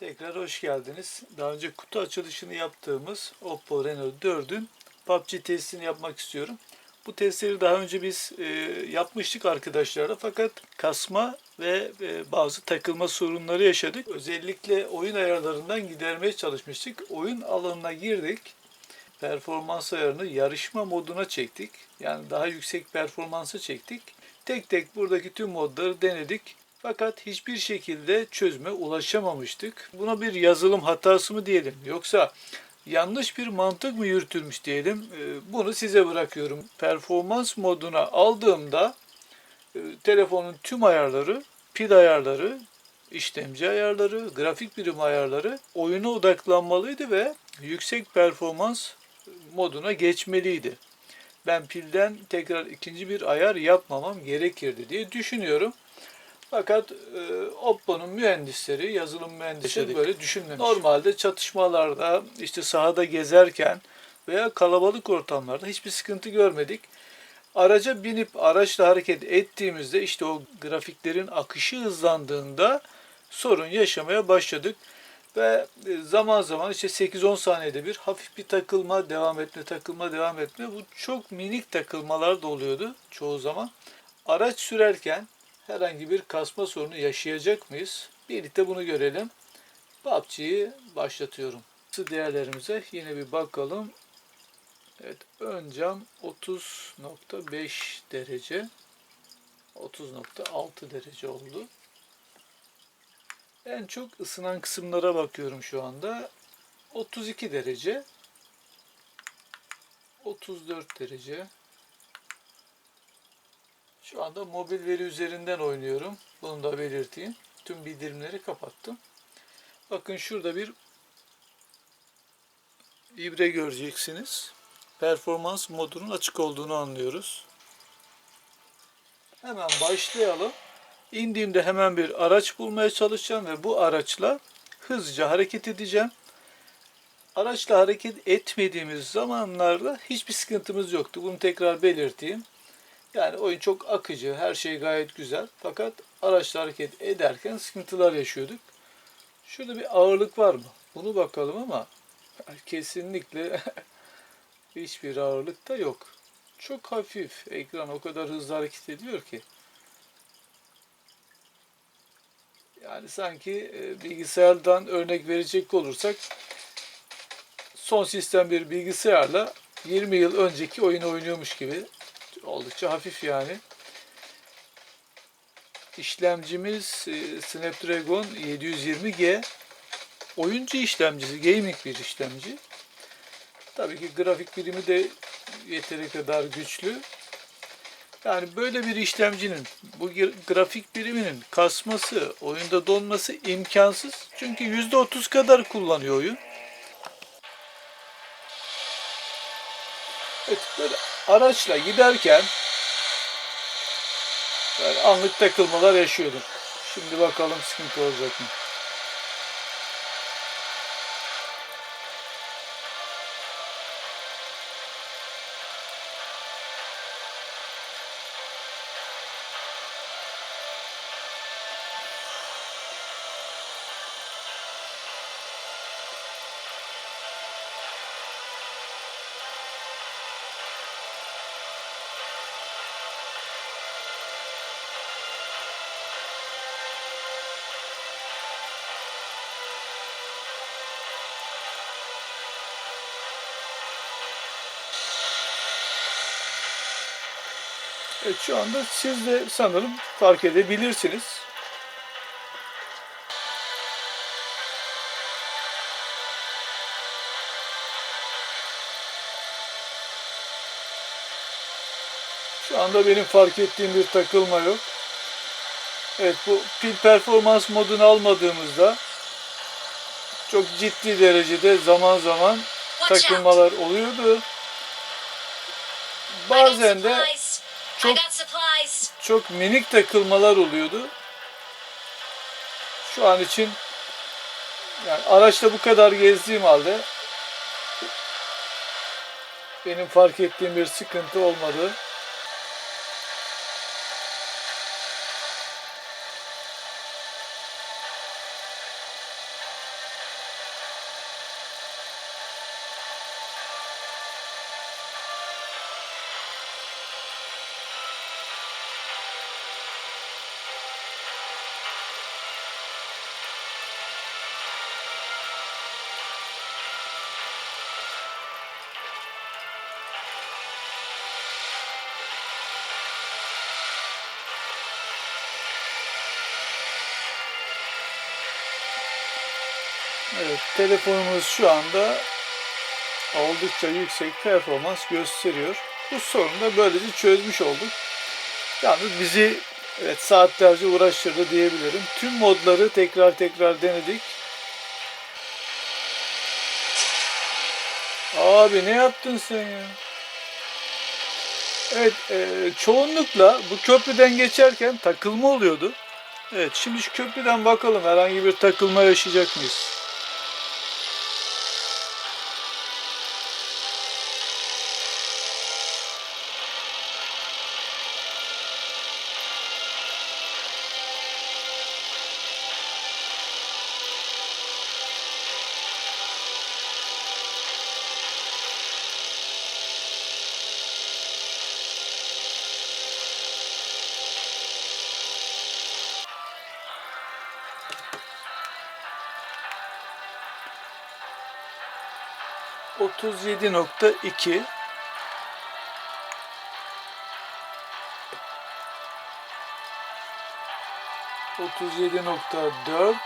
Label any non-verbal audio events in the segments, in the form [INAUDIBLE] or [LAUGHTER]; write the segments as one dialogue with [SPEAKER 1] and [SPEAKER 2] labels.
[SPEAKER 1] Tekrar hoş geldiniz. Daha önce kutu açılışını yaptığımız Oppo Reno 4'ün PUBG testini yapmak istiyorum. Bu testleri daha önce biz e, yapmıştık arkadaşlarla fakat kasma ve e, bazı takılma sorunları yaşadık. Özellikle oyun ayarlarından gidermeye çalışmıştık. Oyun alanına girdik. Performans ayarını yarışma moduna çektik. Yani daha yüksek performansı çektik. Tek tek buradaki tüm modları denedik. Fakat hiçbir şekilde çözüme ulaşamamıştık. Buna bir yazılım hatası mı diyelim yoksa yanlış bir mantık mı yürütülmüş diyelim. Ee, Bunu size bırakıyorum. Performans moduna aldığımda e, telefonun tüm ayarları, pil ayarları, işlemci ayarları, grafik birim ayarları oyuna odaklanmalıydı ve yüksek performans moduna geçmeliydi. Ben pilden tekrar ikinci bir ayar yapmamam gerekirdi diye düşünüyorum. Fakat e, Oppo'nun mühendisleri, yazılım mühendisleri
[SPEAKER 2] Yaşadık.
[SPEAKER 1] böyle düşünmemiş. Normalde çatışmalarda, işte sahada gezerken veya kalabalık ortamlarda hiçbir sıkıntı görmedik. Araca binip araçla hareket ettiğimizde işte o grafiklerin akışı hızlandığında sorun yaşamaya başladık. Ve e, zaman zaman işte 8-10 saniyede bir hafif bir takılma, devam etme, takılma, devam etme. Bu çok minik takılmalar da oluyordu çoğu zaman. Araç sürerken herhangi bir kasma sorunu yaşayacak mıyız? Birlikte bunu görelim. PUBG'yi başlatıyorum. Değerlerimize yine bir bakalım. Evet, ön cam 30.5 derece. 30.6 derece oldu. En çok ısınan kısımlara bakıyorum şu anda. 32 derece. 34 derece. Şu anda mobil veri üzerinden oynuyorum. Bunu da belirteyim. Tüm bildirimleri kapattım. Bakın şurada bir ibre göreceksiniz. Performans modunun açık olduğunu anlıyoruz. Hemen başlayalım. İndiğimde hemen bir araç bulmaya çalışacağım ve bu araçla hızlıca hareket edeceğim. Araçla hareket etmediğimiz zamanlarda hiçbir sıkıntımız yoktu. Bunu tekrar belirteyim. Yani oyun çok akıcı, her şey gayet güzel. Fakat araçla hareket ederken sıkıntılar yaşıyorduk. Şurada bir ağırlık var mı? Bunu bakalım ama [LAUGHS] kesinlikle [LAUGHS] hiçbir ağırlık da yok. Çok hafif. Ekran o kadar hızlı hareket ediyor ki. Yani sanki e, bilgisayardan örnek verecek olursak son sistem bir bilgisayarla 20 yıl önceki oyunu oynuyormuş gibi oldukça hafif yani. İşlemcimiz e, Snapdragon 720G oyuncu işlemcisi, gaming bir işlemci. Tabii ki grafik birimi de yeteri kadar güçlü. Yani böyle bir işlemcinin bu grafik biriminin kasması, oyunda donması imkansız. Çünkü %30 kadar kullanıyor oyun. Evet, böyle araçla giderken böyle anlık takılmalar yaşıyordum. Şimdi bakalım sıkıntı olacak mı? Evet şu anda siz de sanırım fark edebilirsiniz. Şu anda benim fark ettiğim bir takılma yok. Evet bu pil performans modunu almadığımızda çok ciddi derecede zaman zaman takılmalar oluyordu. Bazen de çok çok minik takılmalar oluyordu. Şu an için yani araçta bu kadar gezdiğim halde benim fark ettiğim bir sıkıntı olmadı. Evet, telefonumuz şu anda oldukça yüksek performans gösteriyor. Bu sorunu da böylece çözmüş olduk. Yalnız bizi evet, saatlerce uğraştırdı diyebilirim. Tüm modları tekrar tekrar denedik. Abi ne yaptın sen ya? Evet, e, çoğunlukla bu köprüden geçerken takılma oluyordu. Evet, şimdi şu köprüden bakalım herhangi bir takılma yaşayacak mıyız? Otuz yedi nokta iki. Otuz yedi nokta dört.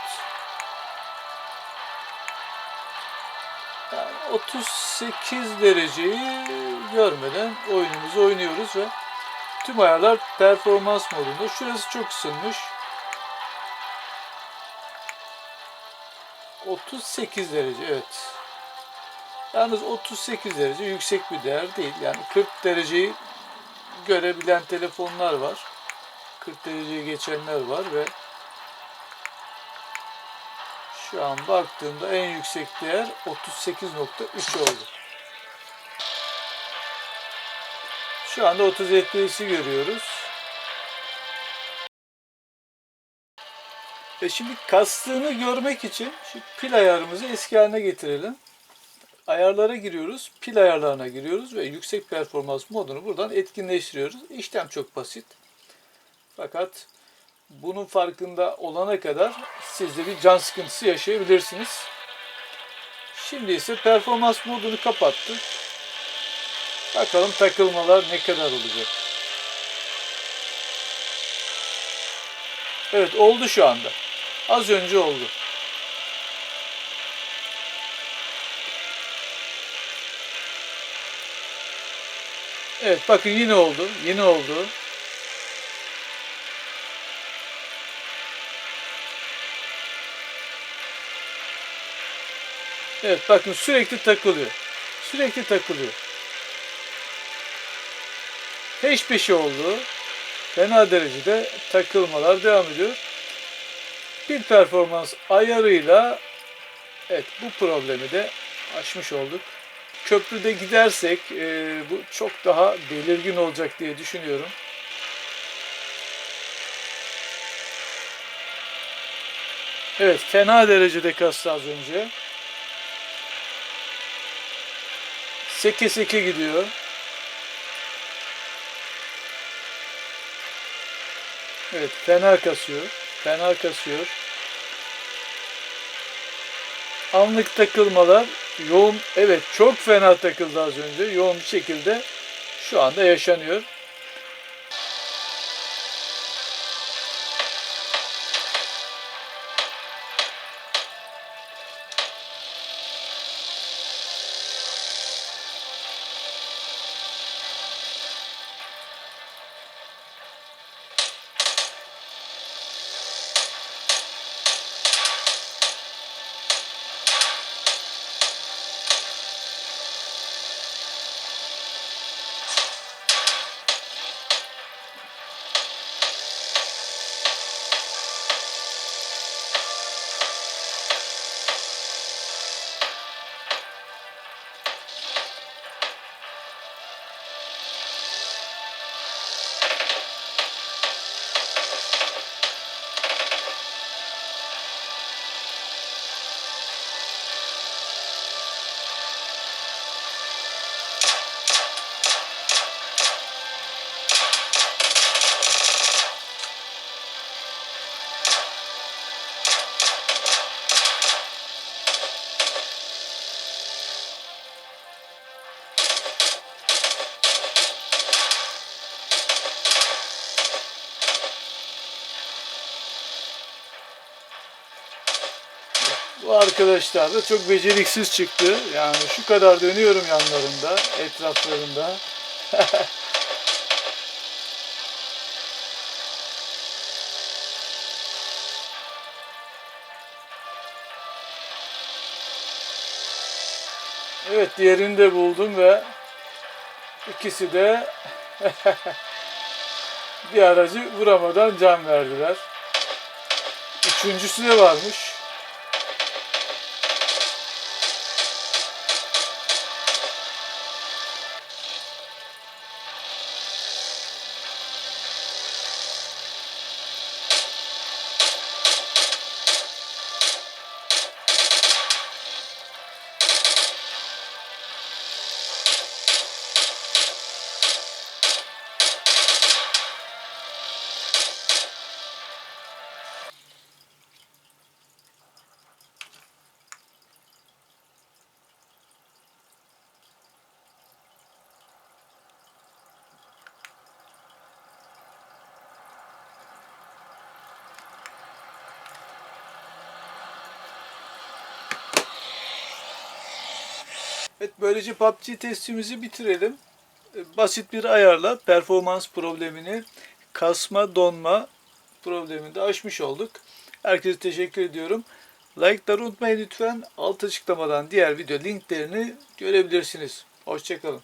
[SPEAKER 1] Yani 38 dereceyi görmeden oyunumuzu oynuyoruz ve tüm ayarlar performans modunda. Şurası çok ısınmış. 38 derece evet. Yalnız 38 derece yüksek bir değer değil. Yani 40 dereceyi görebilen telefonlar var. 40 dereceyi geçenler var ve şu an baktığımda en yüksek değer 38.3 oldu. Şu anda 30 FPS'i görüyoruz. Ve şimdi kastığını görmek için şu pil ayarımızı eski haline getirelim. Ayarlara giriyoruz, pil ayarlarına giriyoruz ve yüksek performans modunu buradan etkinleştiriyoruz. İşlem çok basit. Fakat bunun farkında olana kadar siz de bir can sıkıntısı yaşayabilirsiniz. Şimdi ise performans modunu kapattık. Bakalım takılmalar ne kadar olacak. Evet oldu şu anda. Az önce oldu. Evet bakın yine oldu. Yine oldu. Evet bakın sürekli takılıyor. Sürekli takılıyor. Peş peşe oldu. Fena derecede takılmalar devam ediyor. Pil performans ayarıyla evet bu problemi de aşmış olduk. Köprüde gidersek e, bu çok daha belirgin olacak diye düşünüyorum. Evet fena derecede kastı az önce. Seke seke gidiyor. Evet fena kasıyor. Fena kasıyor. Anlık takılmalar yoğun evet çok fena takıldı az önce. Yoğun bir şekilde şu anda yaşanıyor. Bu arkadaşlar da çok beceriksiz çıktı. Yani şu kadar dönüyorum yanlarında, etraflarında. [LAUGHS] Evet diğerini de buldum ve ikisi de [LAUGHS] bir aracı vuramadan can verdiler. Üçüncüsü de varmış. Evet böylece PUBG testimizi bitirelim. E, Basit bir ayarla performans problemini, kasma, donma problemini de aşmış olduk. Herkese teşekkür ediyorum. Like'ları unutmayın lütfen. Alt açıklamadan diğer video linklerini görebilirsiniz. Hoşçakalın.